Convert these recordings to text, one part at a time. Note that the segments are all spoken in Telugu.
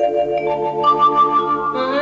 Mm-hmm.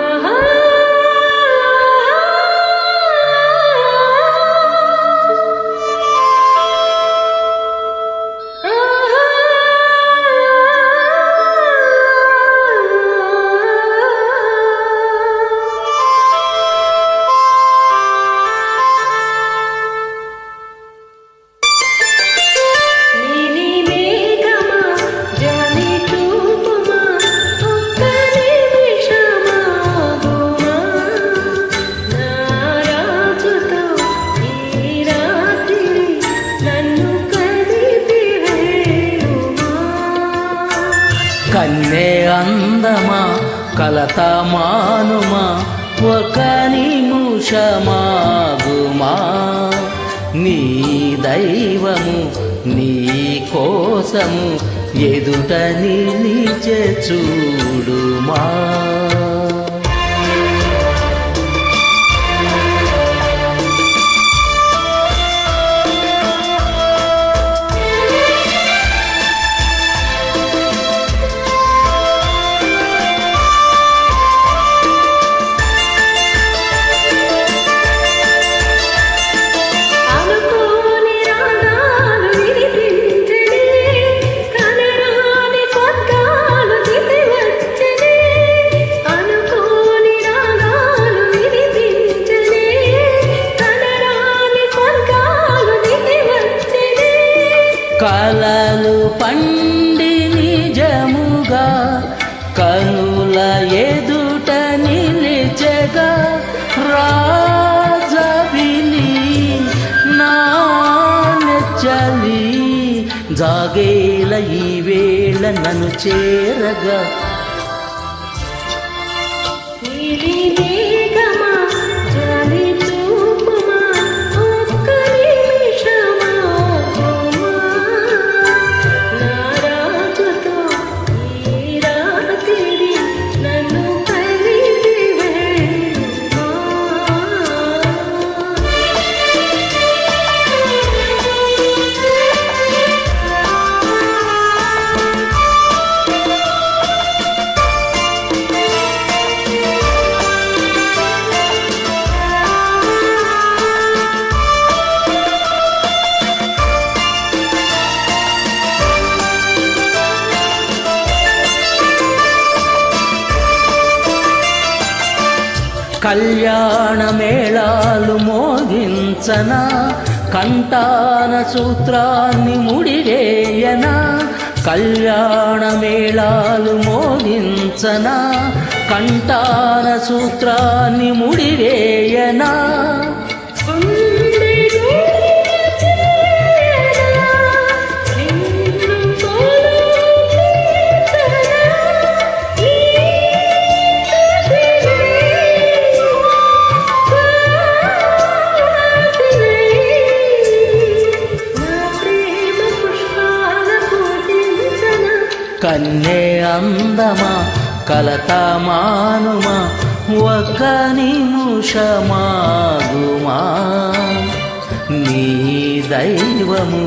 కన్నే అందమా కలత మానుమా ఒక నిముషమాగుమా. నీ దైవము నీ కోసము ఎదుట నిలిచే చూడుమా. కలలు పండి నిజముగా కనుల ఎదుట నిలిచగా రాజవిని నా జాగేల ఈ వేళ నన్ను చేరగా. కళ్యాణ మేళాలు మోగించనా కంటాన సూత్రాన్ని ముడివేయనా కళ్యాణ మేళాలు మోగించనా కంటాన సూత్రాన్ని ముడివేయనా. కన్నే అందమా కలతమానుమా ఒక నిముషమాగుమా? నీ దైవము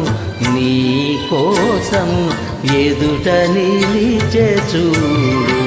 నీ కోసము ఎదుట నిలిచే చూడు.